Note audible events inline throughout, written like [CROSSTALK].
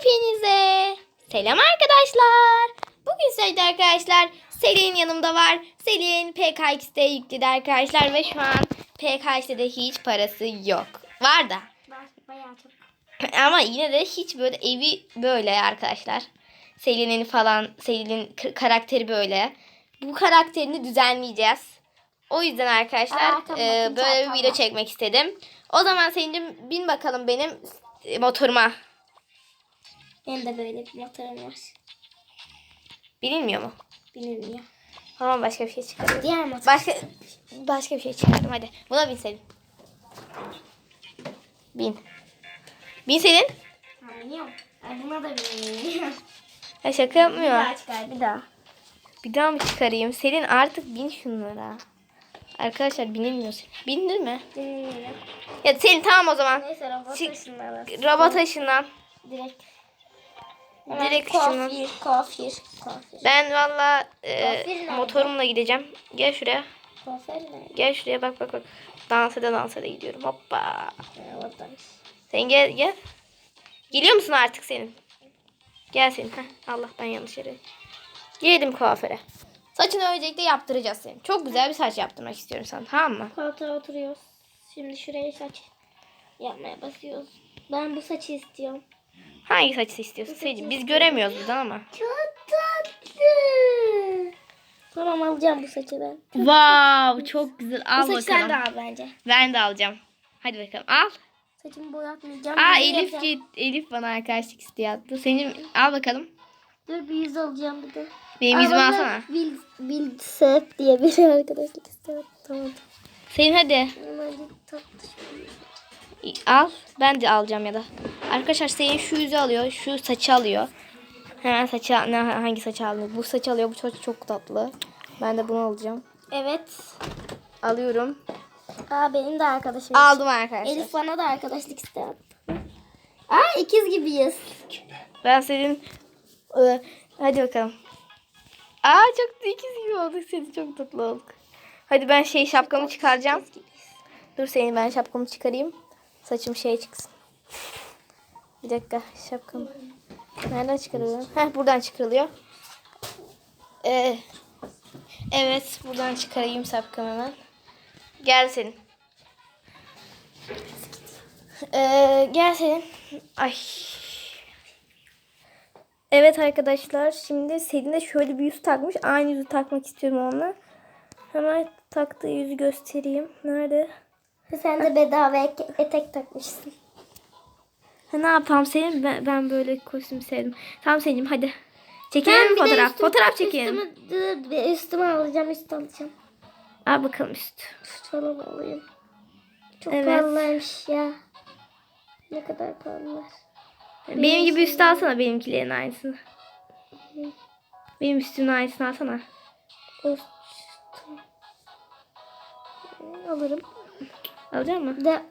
Hepinize selam arkadaşlar. Bugün sizlerle arkadaşlar Selin yanımda var. Selin PKX'de yükledi arkadaşlar ve şu an PKX'de hiç parası yok. Var da Bayağı çok. [CLEARS THROAT] ama yine de hiç böyle evi böyle arkadaşlar. Selin'in falan Selin'in karakteri böyle. Bu karakterini düzenleyeceğiz. O yüzden arkadaşlar Aa, tamam, e, böyle bir video çekmek istedim. O zaman Selin'cim bin bakalım benim motoruma. Benim de böyle bir motorum var. Bilinmiyor mu? Bilinmiyor. Tamam başka bir şey çıkardım. Diğer motor. Başka başka bir şey çıkardım hadi. Buna bin Selin. Bin. Bin Selin. Ha, biniyorum. Ay buna da biniyorum. Ya şaka bir yapmıyor. daha çıkar bir daha. Bir daha mı çıkarayım? Selin artık bin şunlara. Arkadaşlar binilmiyor. Bindin mi? Bilmiyorum. Ya Selin tamam o zaman. Neyse robot Çık- ışınları. Robot ışından. Direkt. Direkt ışınlan. Kafir, kafir, kafir. Ben valla e, nerede? motorumla gideceğim. Gel şuraya. Kafir ne? Gel şuraya bak bak bak. Dans ede dans ede gidiyorum. Hoppa. Ha. Sen gel gel. Geliyor musun artık senin? Gel senin. Heh, Allah ben yanlış yere. Geldim kuaföre. Saçını öncelikle yaptıracağız senin. Çok güzel bir saç yaptırmak istiyorum sana tamam mı? Koltuğa oturuyoruz. Şimdi şuraya saç yapmaya basıyoruz. Ben bu saçı istiyorum. Hangi saçı istiyorsun Seyirci? Biz göremiyoruz buradan ama. Çok tatlı. Tamam alacağım bu saçı ben. Wow çok güzel. Al bu saçı sen de al bence. Ben de alacağım. Hadi bakalım al. Saçımı boyatmayacağım. Aa Elif yapacağım. git. Elif bana arkadaşlık isteği attı. Senin al bakalım. Dur bir yüz alacağım bir de. Benim yüzümü Aa, bana alsana. Bil, bil diye bir [LAUGHS] arkadaşlık istiyorum. Tamam. Senin hadi. Hadi tatlı. Al. Ben de alacağım ya da. Arkadaşlar senin şu yüzü alıyor. Şu saçı alıyor. Hemen saçı ne, hangi saçı alıyor? Bu saçı alıyor. Bu saç çok tatlı. Ben de bunu alacağım. Evet. Alıyorum. Aa benim de arkadaşım. Aldım arkadaşlar. Elif bana da arkadaşlık isteği attı. Aa ikiz gibiyiz. Ben senin Ee, hadi bakalım. Aa çok ikiz gibi olduk. Senin çok tatlı olduk. Hadi ben şey şapkamı çıkaracağım. Dur senin ben şapkamı çıkarayım. Saçım şey çıksın. Bir dakika şapkamı. Nereden çıkarıyorum? Heh buradan çıkarılıyor. Ee, evet buradan çıkarayım şapkamı hemen. Gel senin. Ee, gel senin. Ay. Evet arkadaşlar şimdi Selin de şöyle bir yüz takmış. Aynı yüzü takmak istiyorum onunla. Hemen taktığı yüzü göstereyim. Nerede? Sen de bedava ek- etek takmışsın. Ne yapalım Selin? Ben, ben böyle kostüm sevdim. Tamam Selin'cim hadi. Çekelim mi fotoğraf? üstümü- fotoğraf çekelim. Üstümü, üstümü alacağım üst alacağım. Al bakalım üst. Üst falan alayım. Çok Evet. pahalıymış ya. Ne kadar pahalılar. Benim gibi üst alsana benimkilerin aynısını. Benim üstümün aynısını alsana. Üst. Alırım. Alacak? Bir de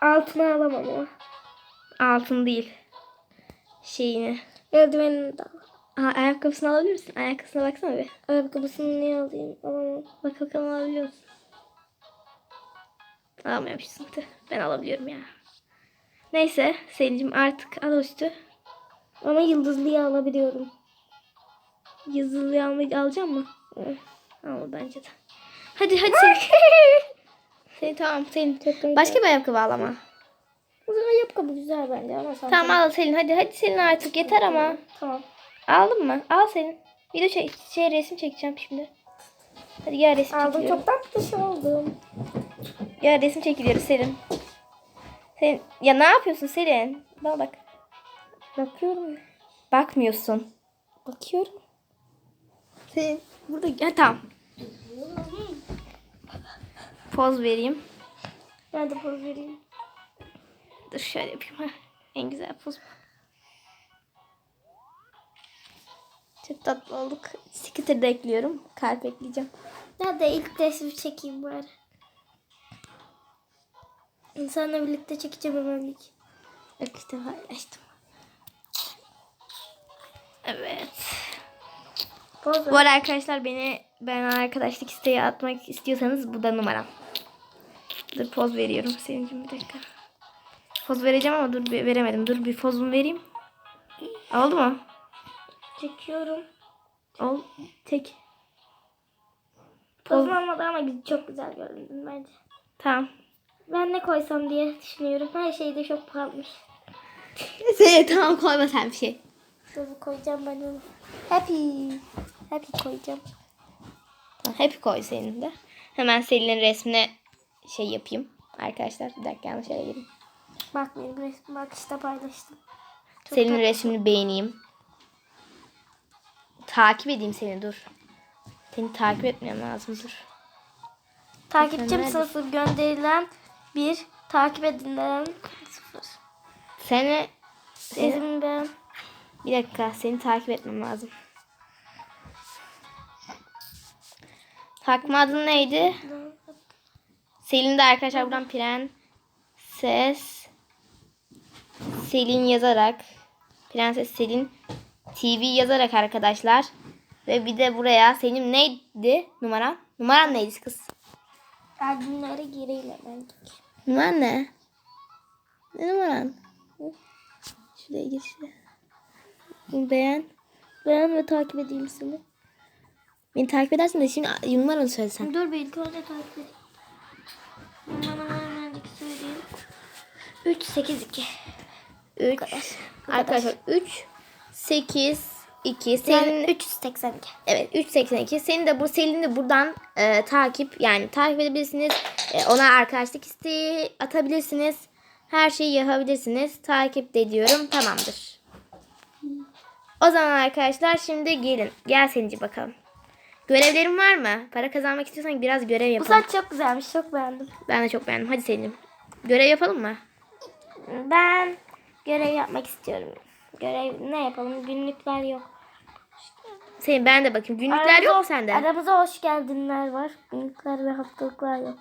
altına alamam ama. Altın değil. Şeyini. Eldivenini de al. Aa, ayakkabısını alabilir misin? Ayakkabısına baksana bir. Ayakkabısını niye alayım? Alamam. Bak bakalım alabiliyor musun? Alamamışsın. Tüh, Ben alabiliyorum ya. Neyse Selin'cim artık al üstü. Ama yıldızlıyı alabiliyorum. Yazılı almayı alacak mı? Al bence de. Hadi hadi Selin. [LAUGHS] [LAUGHS] Selin tamam Selin. Çok Başka bir ayakkabı al ama. Bu zaman ayakkabı güzel bence ama sen Tamam al Selin hadi hadi Selin artık yeter ama. Tamam. Aldın mı? Al Selin. Video çek, şey resim çekeceğim şimdi. Hadi gel resim Aldım çekiyorum. çok tatlı şey oldum. Ya resim çekiliyoruz Selin. Selin ya ne yapıyorsun Selin? Bana bak. Bakıyorum. Bakmıyorsun. Bakıyorum. Selin burada ya tamam. Poz vereyim. Ben de poz vereyim. Dur şöyle yapayım. En güzel poz bu. Çok tatlı olduk. Sticker de ekliyorum. Kalp ekleyeceğim. Nerede ilk resmi çekeyim bari. İnsanla birlikte çekeceğim hemenlik. Bak işte paylaştım. Evet. Poz Bu arada arkadaşlar beni ben arkadaşlık isteği atmak istiyorsanız bu da numaram. Dur poz veriyorum Selin'cim bir dakika. Poz vereceğim ama dur bir- veremedim. Dur bir pozumu vereyim. Oldu mu? Çekiyorum. Ol. Tek. Pozum olmadı ama çok güzel göründün bence. Tamam. Ben ne koysam diye düşünüyorum. Her şey de çok pahalımış. Sen tamam koyma sen bir şey. Dur bu koyacağım ben onu. Happy. Happy koyacağım. Hep koy senin de. Hemen Selin'in resmine şey yapayım. Arkadaşlar bir dakika yanlış yere gireyim. Bak benim resmi bak işte paylaştım. Çok Selin'in tatlı. resmini beğeneyim. Takip edeyim seni dur. Seni takip etmem lazım dur. Takipçim sıfır gönderilen bir takip edilen sıfır. Seni, Sizin ben bir dakika seni takip etmem lazım. Takma adın neydi? Selin de arkadaşlar buradan Prenses Selin yazarak Prenses Selin TV yazarak arkadaşlar ve bir de buraya senin neydi numaran? Numaran neydi kız? albümlere gireyim hemen. Numaran ne? Ne numaran? Şuraya gir şuraya. Beğen. Beğen ve takip edeyim seni. Beni takip edersin de şimdi numaranı söylesen. Dur bir ilk önce takip edeyim. Bana hemen söyleyeyim. 3 8 2. 3 Arkadaşlar 3 8 2 senin Yani 382. Evet 382. Senin de bu Selin'i de buradan e, takip yani takip edebilirsiniz. E, ona arkadaşlık isteği atabilirsiniz. Her şeyi yapabilirsiniz. Takip de ediyorum. Tamamdır. O zaman arkadaşlar şimdi gelin. Gel Selinci bakalım. Görevlerin var mı? Para kazanmak istiyorsan biraz görev Bu yapalım. saç çok güzelmiş. Çok beğendim. Ben de çok beğendim. Hadi Selin'im. Görev yapalım mı? Ben görev yapmak istiyorum. Görev ne yapalım? Günlükler yok. Senin ben de bakayım. Günlükler yok mu sende? Aramıza hoş geldinler var. Günlükler ve haftalıklar yok.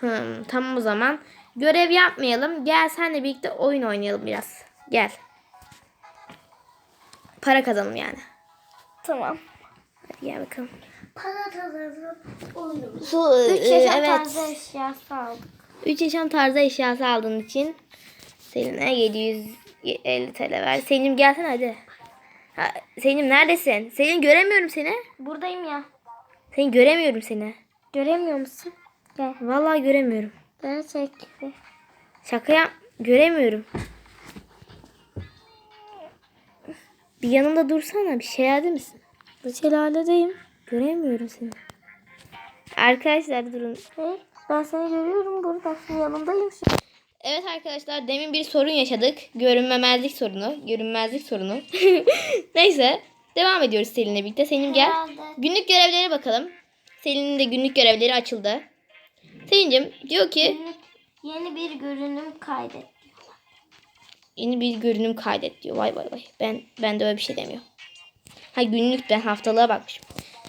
Hmm, tamam o zaman. Görev yapmayalım. Gel senle birlikte oyun oynayalım biraz. Gel. Para kazanalım yani. Tamam. Hadi gel bakalım. Kazanıp oynuyoruz. Su, 3 e, yaşam evet. tarzı eşyası aldık. 3 yaşam tarzı eşyası aldığın için Selin'e 750 TL ver. Selim gelsene hadi. Ha, Selim neredesin? Selin göremiyorum seni. Buradayım ya. Seni göremiyorum seni. Göremiyor musun? Gel. Vallahi göremiyorum. Gerçekten. Şaka yap. Göremiyorum. Bir yanımda dursana. Bir şeylerde misin? Şelaledeyim. Göremiyorum seni. Arkadaşlar durun. Hey, ben seni görüyorum burada. Yanındayım an. Evet arkadaşlar demin bir sorun yaşadık. Görünmemezlik sorunu. Görünmezlik sorunu. [LAUGHS] Neyse. Devam ediyoruz Selin'le birlikte. Selim gel. Herhalde. Günlük görevlere bakalım. Selin'in de günlük görevleri açıldı. Selin'cim diyor ki Günlük Yeni bir görünüm kaydet. yeni bir görünüm kaydet diyor. Vay vay vay. Ben ben de öyle bir şey demiyor. Ha günlük ben haftalığa bakmışım.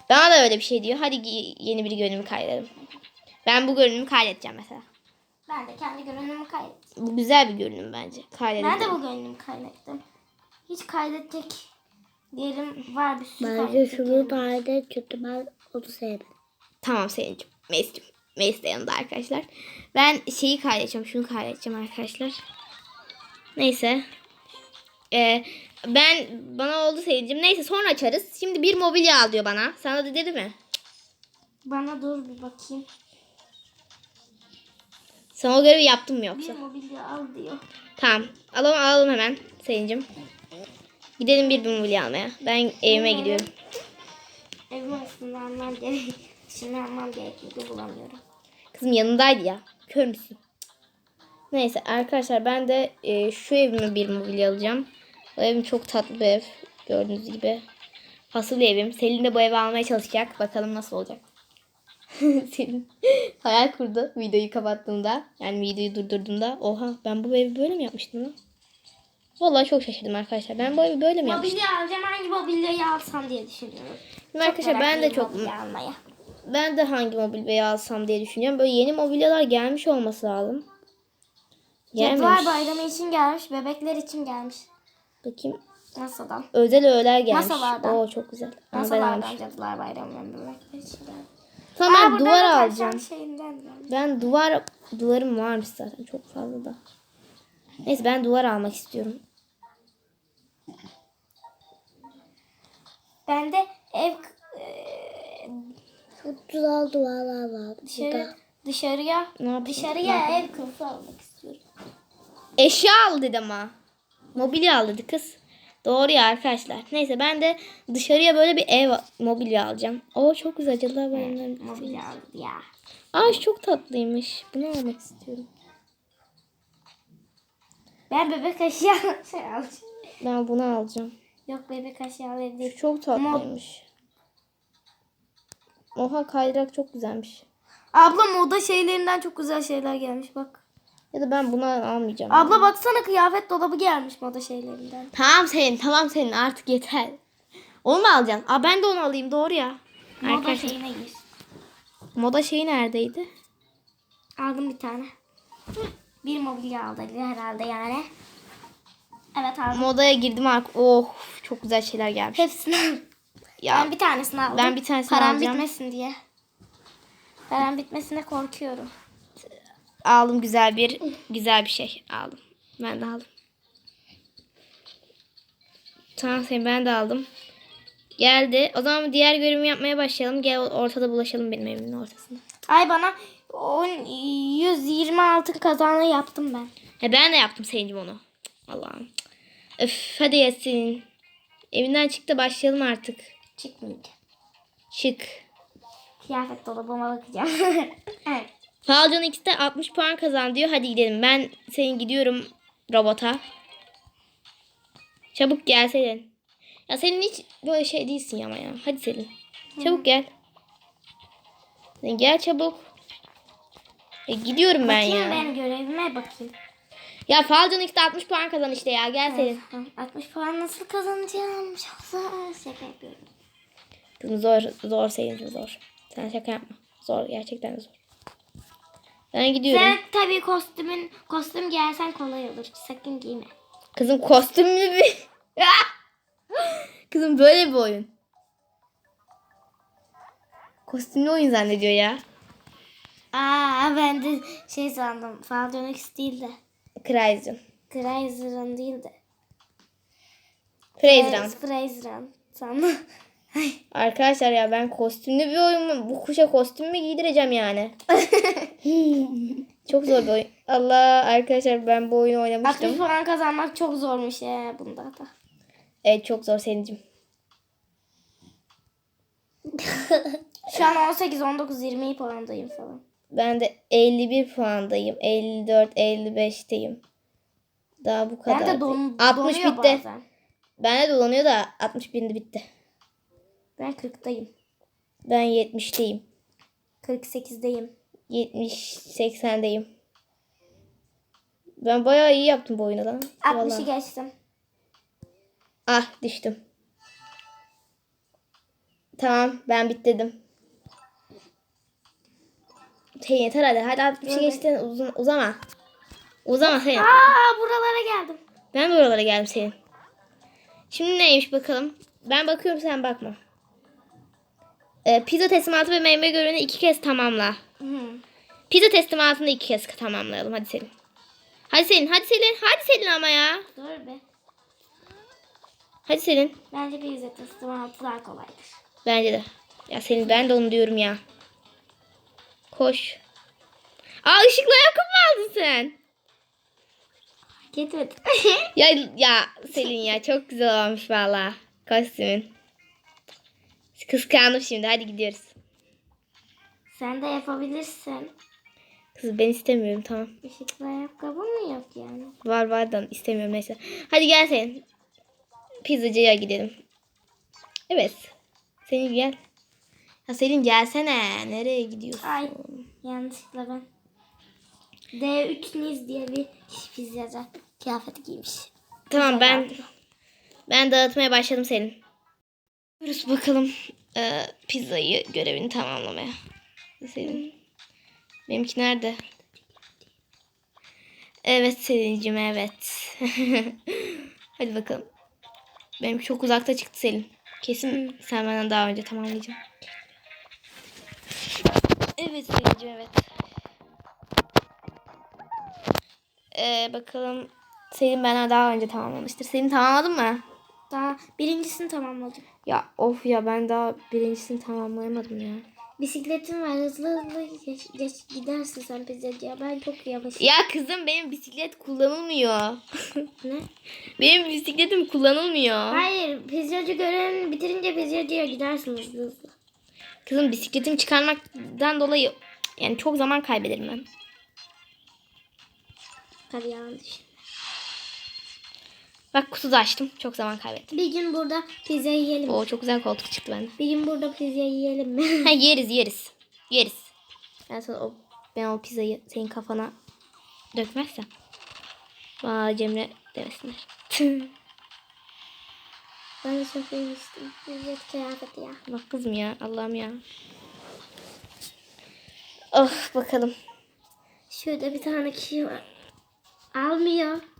Bana da öyle bir şey diyor. Hadi yeni bir görünüm kaydedelim. Ben bu görünümü kaydedeceğim mesela. Ben de kendi görünümü kaydettim. Bu güzel bir görünüm bence. Kaydedelim. Ben de bu görünümü kaydettim. Hiç kaydedecek yerim var bir sürü Bence şunu paylaş kötü ben onu sevdim. Tamam Selin'cim. Meis'cim. Meis de yanında arkadaşlar. Ben şeyi kaydedeceğim. Şunu kaydedeceğim arkadaşlar. Neyse. Ee, ben bana oldu Selin'cim. Neyse sonra açarız. Şimdi bir mobilya al diyor bana. Sana da dedi mi? Bana dur bir bakayım. Sana o görevi yaptım mı Bir yoksa? mobilya al diyor. Tamam. Alalım alalım hemen Selin'cim. Gidelim bir mobilya almaya. Ben evime gidiyorum. Evime aslında almam gerek. Şimdi almam gerekiyordu bulamıyorum. Kızım yanındaydı ya. Kör müsün? Neyse arkadaşlar ben de e, şu evime bir mobilya alacağım. Bu evim çok tatlı bir ev. Gördüğünüz gibi. Fasulye evim. Selin de bu evi almaya çalışacak. Bakalım nasıl olacak. [LAUGHS] Selin hayal kurdu videoyu kapattığımda. Yani videoyu durdurduğumda. Oha ben bu evi böyle mi yapmıştım lan? Vallahi çok şaşırdım arkadaşlar. Ben bu evi böyle mi yapmıştım? Mobilya alacağım hangi mobilyayı alsam diye düşünüyorum. Şimdi arkadaşlar ben de çok almaya. ben de hangi mobilyayı alsam diye düşünüyorum. Böyle yeni mobilyalar gelmiş olması lazım. Gelmemiş. Cadılar bayramı için gelmiş, bebekler için gelmiş. Bakayım. Masadan. Özel öğeler gelmiş. Masalardan. Oo çok güzel. Ama Masalardan cadılar bayramı bebekler için gelmiş. Tamam Aa, ben burada duvar alacağım. Şeyinden. Ben duvar duvarım varmış zaten çok fazla da. Neyse ben duvar almak istiyorum. Ben de ev Çok güzel duvarlar var. dışarı, dışarıya Ne dışarıya ev kılıfı almak istiyorum. Eşya al dedi ama. Mobilya al dedi kız. Doğru ya arkadaşlar. Neyse ben de dışarıya böyle bir ev mobilya alacağım. Oo çok güzel cadılar bayramlarında. Mobilya aldı ya. Şu çok tatlıymış. Bunu almak istiyorum. Ben bebek eşya [LAUGHS] şey alacağım. Ben bunu alacağım. Yok bebek eşyaları değil. Şu çok tatlıymış. Oha kaydırak çok güzelmiş. Abla moda şeylerinden çok güzel şeyler gelmiş bak. Ya da ben bunu almayacağım. Abla baksana kıyafet dolabı gelmiş moda şeylerinden. Tamam senin tamam senin artık yeter. Onu mu alacaksın? Aa ben de onu alayım doğru ya. Moda Arkadaşlar şeyine gir. moda şeyi neredeydi? Aldım bir tane. Bir mobilya aldı herhalde yani. Evet aldım. Modaya girdim artık. Oh çok güzel şeyler gelmiş. Hepsini. Ya Ben bir tanesini aldım. Ben bir tanesini Param alacağım. bitmesin diye. Param bitmesine korkuyorum. Aldım güzel bir güzel bir şey aldım. Ben de aldım. Tamam sen ben de aldım. Geldi. O zaman diğer görevimi yapmaya başlayalım. Gel ortada bulaşalım benim evimin ortasında. Ay bana 10, 120 altın kazanı yaptım ben. He ben de yaptım Selin'cim onu. Allah'ım. Öf hadi Yasin. Evinden çık da başlayalım artık. Çıkmayacak. Çık. Kıyafet dolabıma bakacağım. [LAUGHS] evet. Falcon X'te 60 puan kazan diyor. Hadi gidelim. Ben senin gidiyorum robota. Çabuk gel Selin. Ya senin hiç böyle şey değilsin ama ya. Hadi Selin. Çabuk gel. Sen gel çabuk. E, gidiyorum ben Bakayım ya. ben görevime bakayım. Ya Falcon X'te 60 puan kazan işte ya. Gel Selin. Hı, 60 puan nasıl kazanacağım? Çok zor. Şaka yapıyorum. Kızım zor, zor Selin zor. Sen şaka yapma. Zor, gerçekten zor. Ben gidiyorum. Sen tabii kostümün kostüm giyersen kolay olur. Sakın giyme. Kızım kostümlü bir... [LAUGHS] Kızım böyle bir oyun. Kostümlü oyun zannediyor ya. Aa ben de şey sandım. Faldonix değil de. Crazy'cim. Crazer'ın değil de. Crazy'den. Fraser'ın sandım. Ay. Arkadaşlar ya ben kostümlü bir oyun? Bu kuşa kostüm mü giydireceğim yani? [LAUGHS] Çok zor bir oyun. Allah arkadaşlar ben bu oyunu 60 oynamıştım. puan kazanmak çok zormuş ya bunda da. Evet çok zor Selin'cim. [LAUGHS] Şu an 18, 19, 20 puandayım falan. Ben de 51 puandayım. 54, 55'teyim. Daha bu kadar. Ben de don, 60 donuyor bitti. bazen. Ben de dolanıyor da 60 bindi bitti. Ben 40'tayım. Ben 70'teyim. 48'deyim. 70 80'deyim. Ben bayağı iyi yaptım bu oyunu lan. 60'ı Vallahi. geçtim. Ah düştüm. Tamam ben bitirdim. Şey yeter hadi. Hadi 60'ı geçtin uzun, uzama. Uzama sen. Aa buralara geldim. Ben de oralara geldim senin. Şimdi neymiş bakalım. Ben bakıyorum sen bakma. Ee, pizza teslimatı ve meyve görevini iki kez tamamla. Hı. Pizza teslimatını iki kez tamamlayalım. Hadi Selin. Hadi Selin. Hadi Selin. Hadi Selin ama ya. Dur be. Hadi Selin. Bence yüzde teslimatı daha kolaydır. Bence de. Ya Selin ben de onu diyorum ya. Koş. Aa ışıklı ayakkabı mı aldın sen? Gitmedim. Ya [LAUGHS] ya Selin ya çok güzel olmuş valla. Kostümün. Kıskandım şimdi. Hadi gidiyoruz. Sen de yapabilirsin. Kız ben istemiyorum tamam. Işıklı ayakkabı mı yok yani? Var var da istemiyorum neyse. Hadi gel sen. Pizzacıya gidelim. Evet. Selin gel. Ya Selin gelsene. Nereye gidiyorsun? Ay yanlışlıkla ben. D3 Niz diye bir pizzacı kıyafeti giymiş. Tamam ben Güzel ben dağıtmaya başladım Selin. Gidiyoruz bakalım e, pizzayı görevini tamamlamaya. Selin. Benimki nerede? Evet Selin'cim evet. [LAUGHS] Hadi bakalım. Benim çok uzakta çıktı Selin. Kesin sen benden daha önce tamamlayacaksın. Evet Selin'cim evet. Ee, bakalım Selin benden daha önce tamamlamıştır. Selin tamamladın mı? Daha birincisini tamamladım. Ya of ya ben daha birincisini tamamlayamadım ya. Bisikletim var hızlı hızlı geç, geç gidersin sen pizzacıya. Ben çok yavaş. Ya kızım benim bisiklet kullanılmıyor. [LAUGHS] Ne? benim bisikletim kullanılmıyor. Hayır pizzacı görevini bitirince pizzacıya gidersin hızlı hızlı. Kızım bisikletimi çıkarmaktan dolayı yani çok zaman kaybederim ben. Tabii yanlış. Bak kutu da açtım. Çok zaman kaybettim. Bir gün burada pizza yiyelim. Oo çok güzel koltuk çıktı bende. Bir gün burada pizza yiyelim mi? [LAUGHS] Ha yeriz yeriz. Yeriz. Ben sana o ben o pizzayı senin kafana dökmezsem. Vay Cemre demesinler. [LAUGHS] ben de çok yemiştim. İzzet kıyafeti ya. Bak kızım ya Allah'ım ya. Oh bakalım. Şurada bir tane kişi var. Almıyor.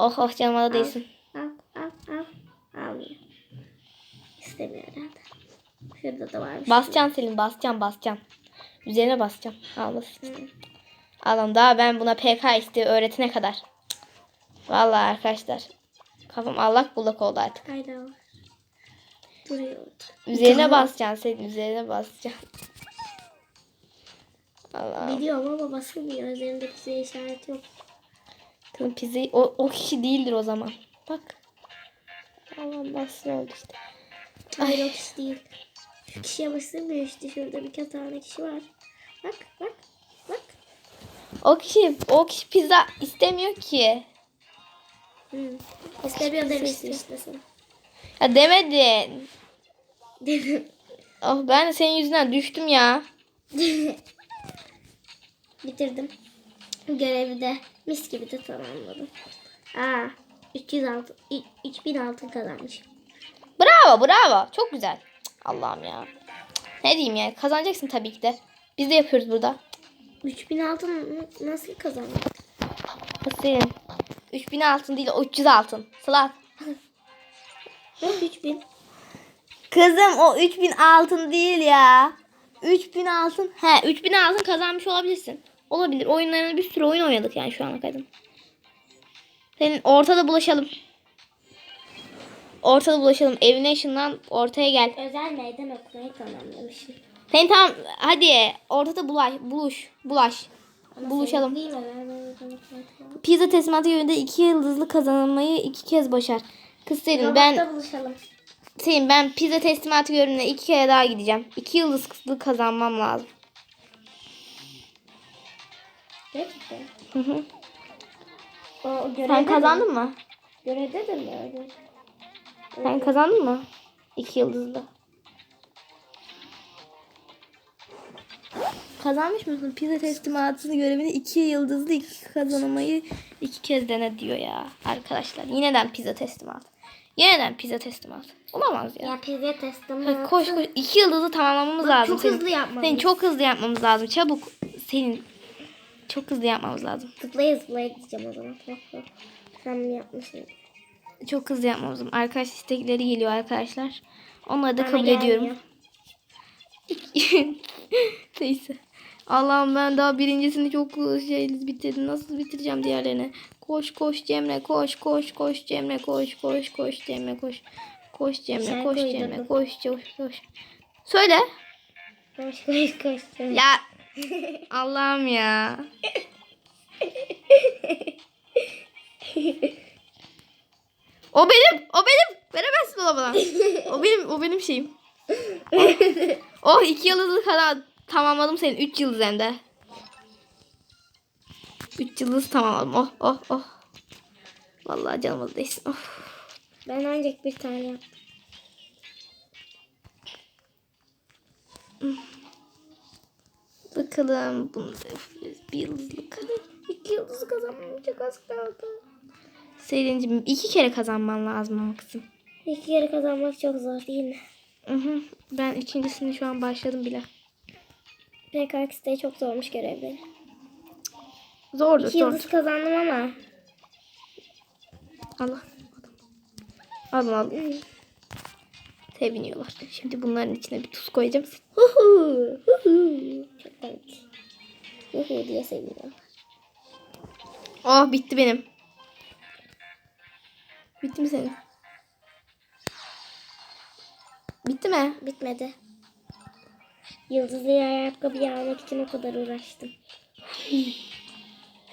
Oh oh canıma değsin. Al al al. Almıyor. İstemiyor herhalde. Şurada da varmış. Basacaksın Selin basacaksın basacaksın. Üzerine basacaksın. Almasın. Hı. Allah'ım daha ben buna PK isteği öğretene kadar. Vallahi arkadaşlar. Kafam allak bullak oldu artık. Hayda orada. Üzerine basacaksın senin üzerine basacaksın. Allah'ım. Biliyorum ama basılmıyor. Üzerinde pizza işareti yok. Kızım pizzayı o, o kişi değildir o zaman. Bak. Allah'ım bassın oldu işte. Hayır o kişi değil. Şu kişiye basılmıyor işte. Şurada bir tane kişi var. Bak bak bak. O kişi o kişi pizza istemiyor ki. Hı. İstemiyor demiştin işte sana. Ya demedin. Dedim. Oh ben senin yüzünden düştüm ya. [LAUGHS] Bitirdim. Görevi de mis gibi de tamamladım. Aa, 306, 3000 altın kazanmışım. Bravo bravo. Çok güzel. Allah'ım ya. Ne diyeyim ya kazanacaksın tabii ki de. Biz de yapıyoruz burada. 3000 altın nasıl kazandım? Bu senin. 3000 altın değil o 300 altın. Sıla. [LAUGHS] Yok 3000. Kızım o 3000 altın değil ya. 3000 altın. He 3000 altın kazanmış olabilirsin. Olabilir. Oyunlarını bir sürü oyun oynadık yani şu ana kadar. Senin ortada bulaşalım. Ortada bulaşalım. Evine ışınlan ortaya gel. Özel meydan okumayı tamamlamışım. Sen tamam hadi ortada bulaş, buluş, bulaş. Ama Buluşalım. Değil. Pizza teslimatı yönünde iki yıldızlı kazanılmayı iki kez başar. Kız Selin ben buluşalım. Selin ben pizza teslimatı yönüne iki kere daha gideceğim. İki yıldızlı kazanmam lazım. Gerçekten. Hı hı. O görevde Sen mi? kazandın mı? Görevde de mi öyle? Sen kazandın mı? İki yıldızlı. Kazanmış mısın? Pizza teslimatını görevini iki yıldızlı iki kazanmayı iki kez dene diyor ya arkadaşlar. Yineden pizza teslimatı. Yeniden pizza teslimatı. Olamaz ya. Ya pizza testim. Hadi koş koş. İki yıldızı tamamlamamız lazım. çok Senin- hızlı yapmalıyız. Senin çok hızlı yapmamız lazım. Çabuk. Senin çok hızlı yapmamız lazım. Zıplaya zıplaya gideceğim o zaman. Sen bunu yapmışsın. Çok hızlı yapmamız lazım. Arkadaş istekleri geliyor arkadaşlar. Onları da Bana kabul gelmiyor. ediyorum. [LAUGHS] Neyse. Allah'ım ben daha birincisini çok şey bitirdim. Nasıl bitireceğim diğerlerini? Koş koş Cemre koş koş koş Cemre koş koş koş Cemre koş. Koş Cemre koş. Cemre koş koş koş. Söyle. Koş koş koş. Ya Allah'ım ya. O benim, o benim. Veremezsin onu bana. O benim, o benim şeyim. Oh iki yıldızlı kadar tamamladım senin. Üç yıldız hem de. Üç yıldız tamamladım. Oh oh oh. Vallahi canım değsin. Oh. Ben ancak bir tane yaptım. Bakalım. Bunu da bir yıldızlık. İki yıldızı kazanmam çok az kaldı. Selin'cim iki kere kazanman lazım ama kızım. İki kere kazanmak çok zor değil mi? Hı hı. Ben ikincisini şu an başladım bile. PKX'de çok zormuş görevleri. Zordur İki zordur. yıldız kazandım ama. Allah. Alın alın. Seviniyorlar. Şimdi bunların içine bir tuz koyacağım. Huhu, huhu. Çok komik. Huhu diye seviniyor. Oh bitti benim. Bitti mi senin? Bitti mi? Bitmedi. Yıldızlı ayakkabıyı almak için o kadar uğraştım.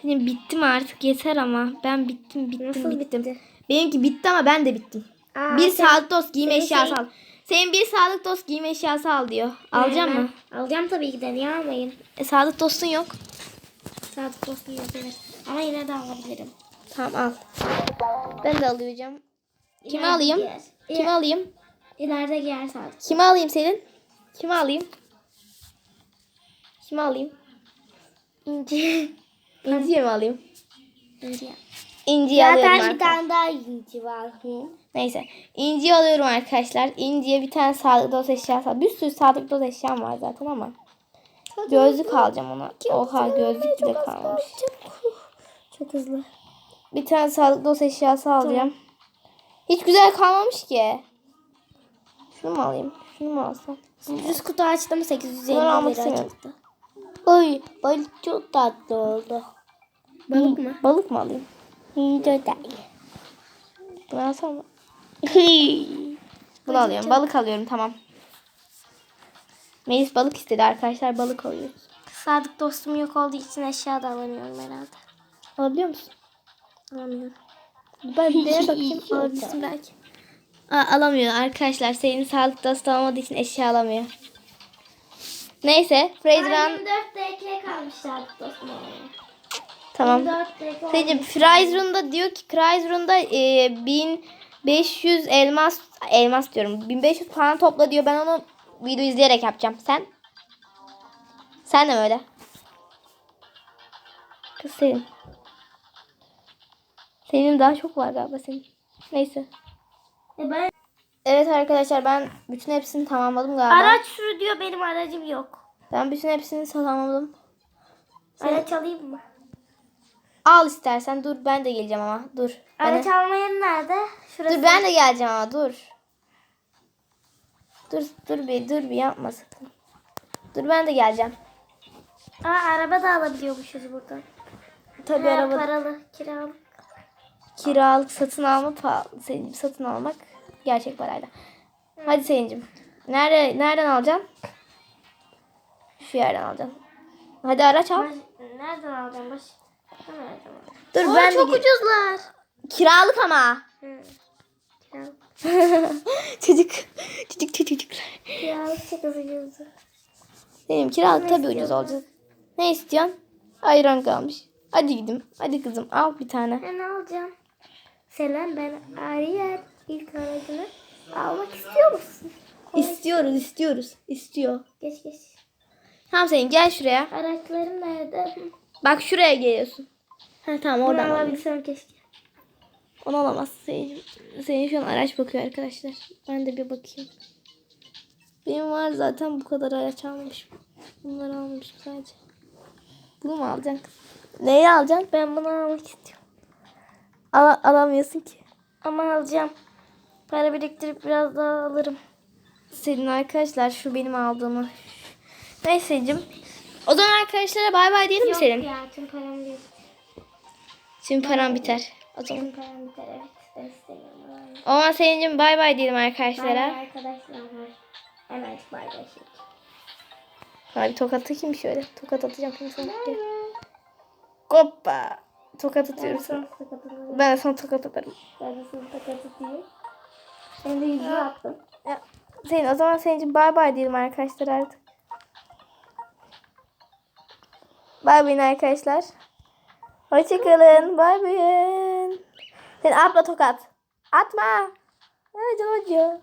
Hani bitti mi artık yeter ama. Ben bittim bittim Nasıl bittim. bitti? Benimki bitti ama ben de bittim. Aa, bir sen- sağlık dost giyim senin eşyası şey- al. Senin bir sağlık dost giyim eşyası al diyor. Alacak mı? Alacağım tabii ki de. Niye almayayım? E, sağlık dostun yok. Sadık dostum yazılır. Ama yine de alabilirim. Tamam al. Ben de alacağım. Kimi İleride alayım? giyer. Kimi alayım? İleride giyer Sadık. Kimi alayım senin? Kimi alayım? Kimi alayım? İnci. [LAUGHS] İnci'yi mi alayım? İnci. İnci'yi alıyorum Zaten bir tane daha inci var. Hı. Neyse. İnci'yi alıyorum arkadaşlar. İnci'ye bir tane sağlık doz eşyası. Bir sürü sağlık doz eşyam var zaten ama. Gözlük alacağım ona. Oha gözlük bile kalmamış. Çok hızlı. Bir tane sağlık doz eşyası alacağım. Hiç güzel kalmamış ki. Şunu mu alayım? Şunu mu alsam? Düz kutu açtım 850 Bunları almak lira çıktı. Oy balık çok tatlı oldu. Balık mı? Balık mı alayım? İnci tatlı. Bunu alsam mı? Bunu alıyorum. Balık alıyorum tamam. Melis balık istedi arkadaşlar. Balık alıyoruz. Sadık dostum yok olduğu için eşya da alamıyorum herhalde. Alabiliyor musun? Alamıyorum. Ben dene [LAUGHS] bakayım. Alabilirsin belki. Aa, alamıyor arkadaşlar. Senin sağlık dostu olmadığı için eşya alamıyor. Neyse. Fraser'ın 24 DK kalmış Sadık dostum tamam. 24 DK Sence Fraser'ın diyor ki Fraser'ın e, 1500 elmas elmas diyorum. 1500 puan topla diyor. Ben onu video izleyerek yapacağım. Sen? Sen de mi öyle? Kız senin. Senin daha çok var galiba senin. Neyse. E ben Evet arkadaşlar ben bütün hepsini tamamladım galiba. araç sürü diyor benim aracım yok. Ben bütün hepsini tamamladım. Araç alayım mı? Al istersen dur ben de geleceğim ama dur. Ben Araç alma yeri nerede? Şurası. dur ben de geleceğim ama dur. Dur dur bir dur bir yapma sakın. Dur ben de geleceğim. Aa, araba da alabiliyormuşuz buradan. Tabii Ha, araba Paralı, kiralık. kiralık satın alma pahalı. Senin satın almak gerçek parayla. Hadi Selin'cim. Nerede, nereden alacaksın? Şu yerden alacaksın. Hadi araç al. Baş, nereden alacağım baş? Dur Oo, ben çok ucuzlar. Kiralık ama. Hı. [LAUGHS] Kiralık. çocuk. Çocuk çocuk. Kiralık çok ucuzdu. Benim kiralık Ne tabii ucuz olacak. Ne istiyorsun? Ayran kalmış. Hadi gidim. Hadi kızım al bir tane. Ben alacağım. Selam ben Ariyet. İlk aracını almak istiyor musun? İstiyoruz istiyoruz. İstiyor. Geç geç. Tamam senin gel şuraya. Araçlarım nerede? Bak şuraya geliyorsun. Ha tamam Oradan oradan al. alabilsem keşke. Onu alamaz. Senin, senin şu an araç bakıyor arkadaşlar. Ben de bir bakayım. Benim var zaten bu kadar araç almışım. Bunları almışım sadece. Bunu mu alacaksın? Neyi alacaksın? Ben bunu almak istiyorum. Al alamıyorsun ki. Ama alacağım. Para biriktirip biraz daha alırım. Senin arkadaşlar şu benim aldığımı. Neyse'cim. O zaman arkadaşlara bay bay diyelim mi Yok Selim? ya tüm param değil. Şimdi param biter. O zaman. Tüm param biter evet. Ben istemiyorum. O zaman Selin'cim bay bay diyelim Bay bay arkadaşlara. arkadaşlar. Hemen bay bay şimdi. Hadi tokat atayım şöyle. Tokat atacağım sana. Hoppa. Tokat atıyorum sana. Ben de sana tokat atarım. ben de sana sakat atayım. Hem de yüzüğü attım. Senin o zaman Selin'cim bay bay diyelim arkadaşlar artık. Bay bayın arkadaşlar. Hoşçakalın. Bay bayın. Sen atma tokat. Atma. Evet hocam.